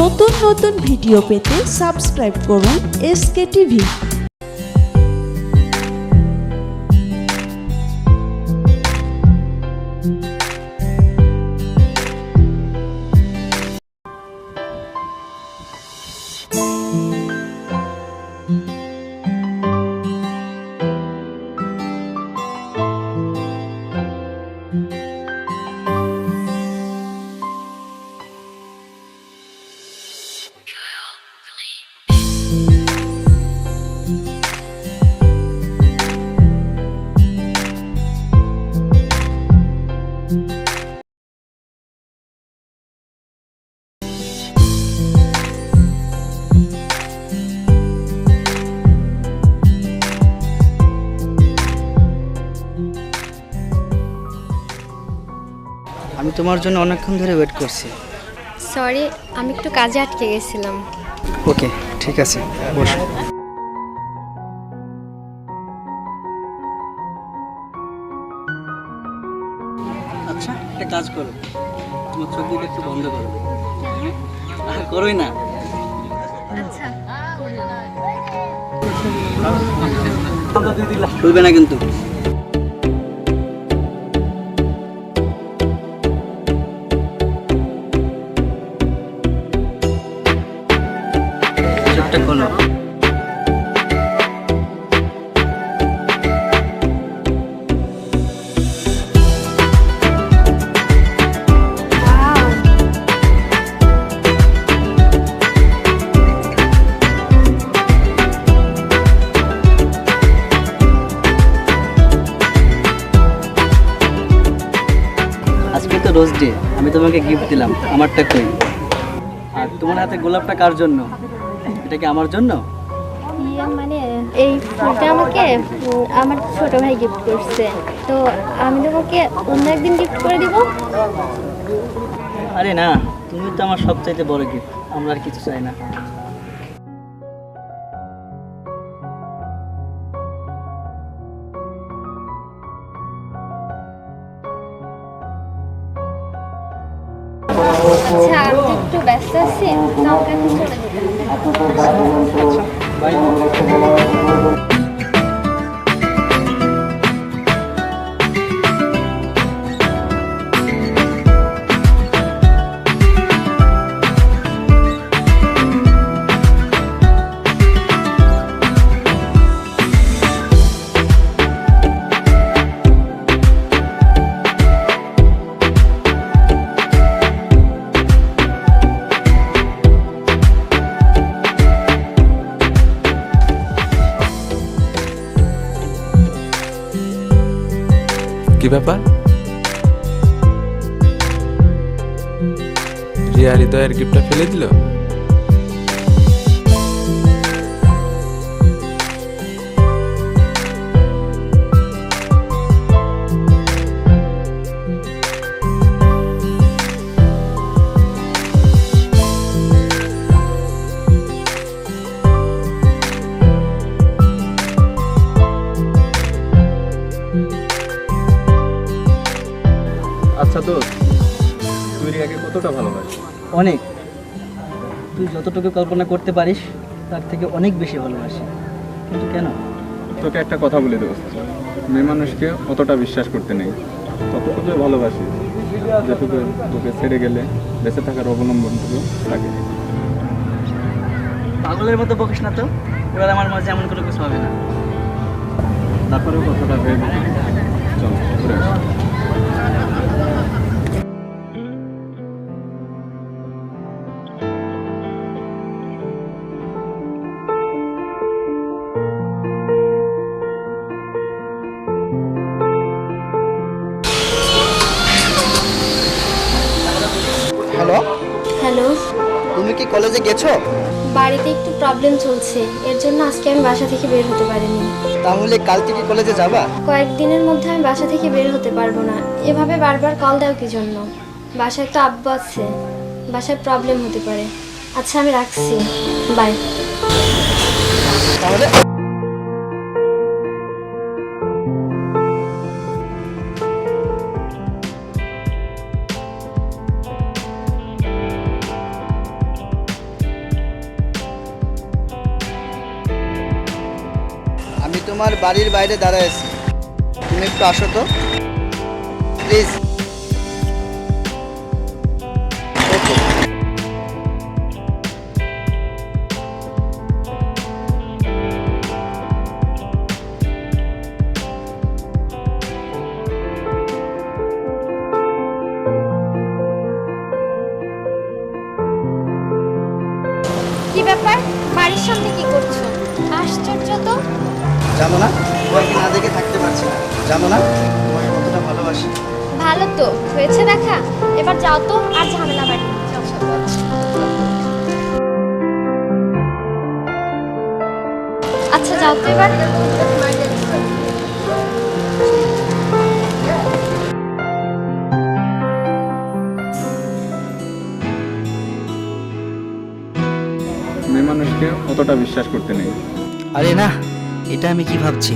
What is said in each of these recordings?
নতুন নতুন ভিডিও পেতে সাবস্ক্রাইব করুন এসকে টিভি। আমি তোমার জন্য অনেকক্ষণ ধরে ওয়েট করছি। সরি আমি একটু কাজে আটকে গেছিলাম। ওকে ঠিক আছে বসো। আচ্ছা একটা কাজ করো। তোমার চোখ দুটো একটু বন্ধ করো। আর করোই না। আচ্ছা। খুলবে না কিন্তু। রোজ ডে আমি তোমাকে গিফট দিলাম আমারটা কই? আর তোমার হাতে গোলাপটা কার জন্য? এটা কি আমার জন্য? ইয়ে মানে এই ফুলটা আমাকে আমার ছোট ভাই গিফট করছে। তো আমি তোমাকে অন্য একদিন গিফট করে দিব? আরে না তুমি তো আমার সবচাইতে বড় গিফট আমরা আর কিছু চাই না। তো একটু ব্যস্ত আছি তো আমাকে ব্যাপার? রিয়া হৃদয়ের গিফটটা ফেলে দিল? অনেক। তুই যতটুকু কল্পনা করতে পারিস তার থেকে অনেক বেশি ভালোবাসি। কিন্তু কেন? তোকে একটা কথা বলে দোস্ত মেয়ে মানুষকে অতটা বিশ্বাস করতে নেই। ততটুকু ভালোবাসি যেটুকু তোকে ছেড়ে গেলে বেঁচে থাকার অবলম্বনটুকু থাকে। পাগলের মতো বকিস না তো? ওরা আমার মাঝে এমন কোনো কিছু হবে না। তারপরেও কথাটা ভেবে চল ঘুরে হ্যালো। হ্যালো। তুমি কি কলেজে গেছো? বাড়িতে একটু প্রবলেম চলছে। এর জন্য আজকে আমি বাসা থেকে বের হতে পারিনি। তাহলে কাল থেকে কলেজে যাবা? কয়েকদিনের মধ্যে আমি বাসা থেকে বের হতে পারব না। এভাবে বারবার কল দাও কি জন্য? বাসায় তো আব্বু আছে। বাসায় প্রবলেম হতে পারে। আচ্ছা আমি রাখছি। বাই বাড়ির বাইরে দাঁড়ায় আছি। তুমি একটু আসো তো। প্লিজ দেখা এবার যাও তো আর ঝামেলা বাড়ি। আচ্ছা যাও তো এবার। মেয়ে মানুষকে অতটা বিশ্বাস করতে নেই। আরে না এটা আমি কি ভাবছি?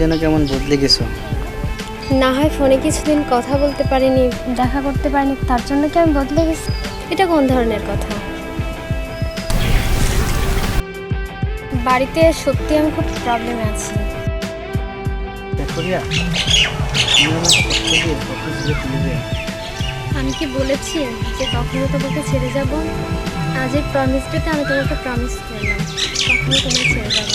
যেন কেমন বদলে গেছো? না হয় ফোনে কিছুদিন কথা বলতে পারিনি দেখা করতে পারিনি তার জন্য কি আমি বদলে গেছি? এটা কোন ধরনের কথা? বাড়িতে সত্যি আমি খুব প্রবলেমে আছি। আমি কি বলেছি যে কখনো তোমাকে ছেড়ে যাব? আজ এই প্রমিসটাতে আমি তোমাকে প্রমিস করলাম কখনো তোমায় ছেড়ে যাব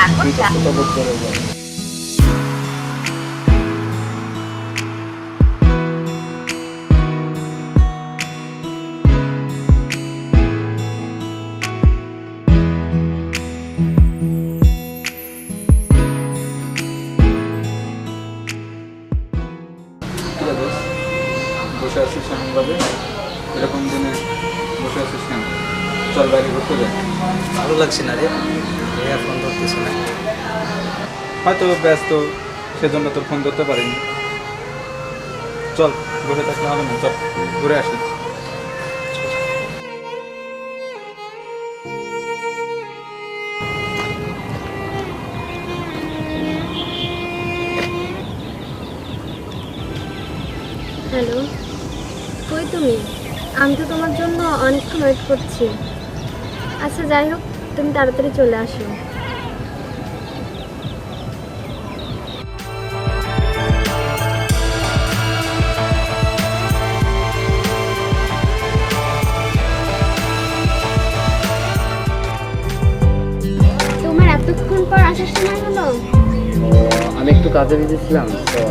এখন বসে এরকম দিনে বসে আছিস কেন চল বাইরে ঘুরতে যাই ভালো লাগছে না রে। হয়তো ব্যস্ত, সেজন্য তোর ফোন ধরতে পারিনি। চল, বসে থাকলে হবে না, চল, ঘুরে আসি। হ্যালো, কই তুমি? আমি তো তোমার জন্য অনেকক্ষণ ওয়েট করছি। আচ্ছা যাই হোক, তুমি তাড়াতাড়ি চলে আসো। কাজে বিজি তো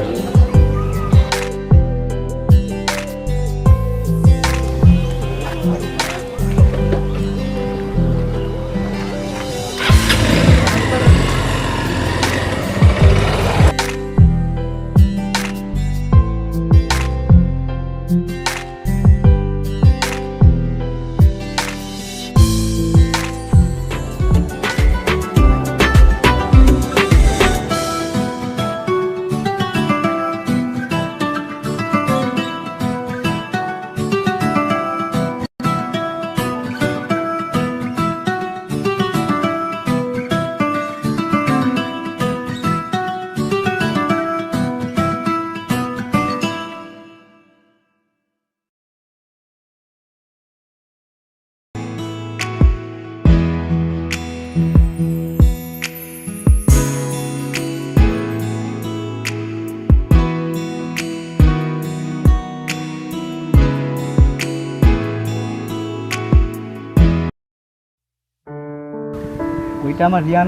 এটা আমার রিয়া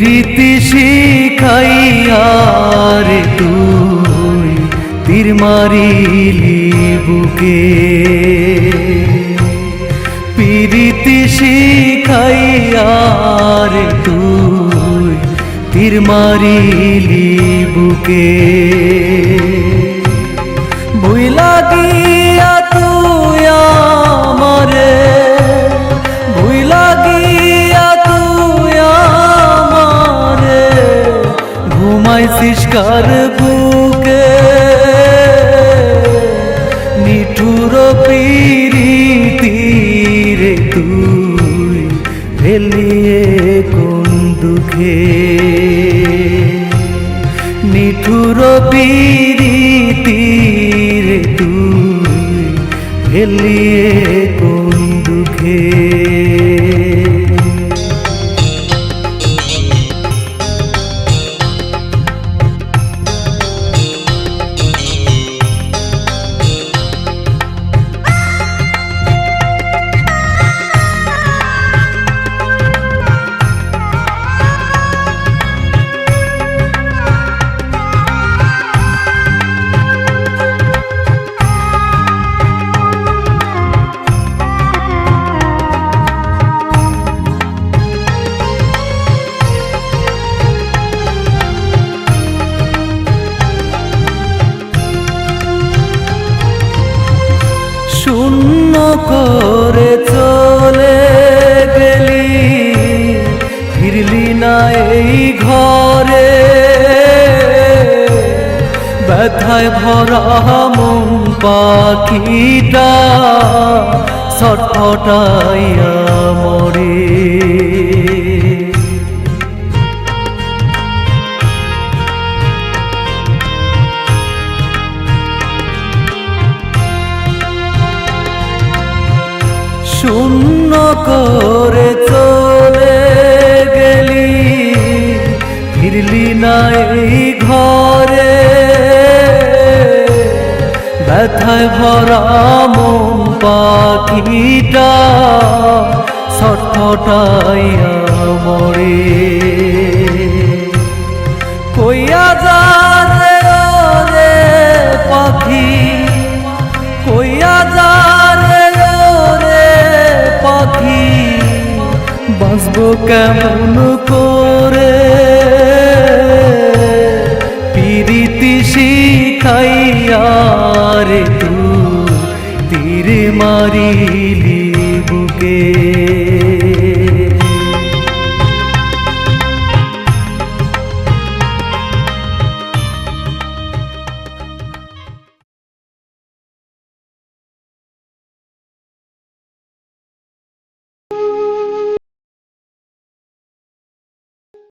না শিখাইয়ার তুই তীর মারিলি বুকে। প্রীতি শিখাইয়ার তুই তীর মারিলি বুকে। ঘুমাইছিস কার বুকে? নিঠুর পিরিতিরে ব্যথায় ভরা মন পাখিটা ছটফটাইয়া মরে। শূন্য করে চলে গেলি ফিরলি না ব্যথায় ভরা মন পাখিটা ছটফটাইয়া মরে কইয়া যা রে পাখি, কইয়া যা রে পাখি, বাঁচবো কেমন করে? শিখাইয়ার তু তীর মারিলি বুকে।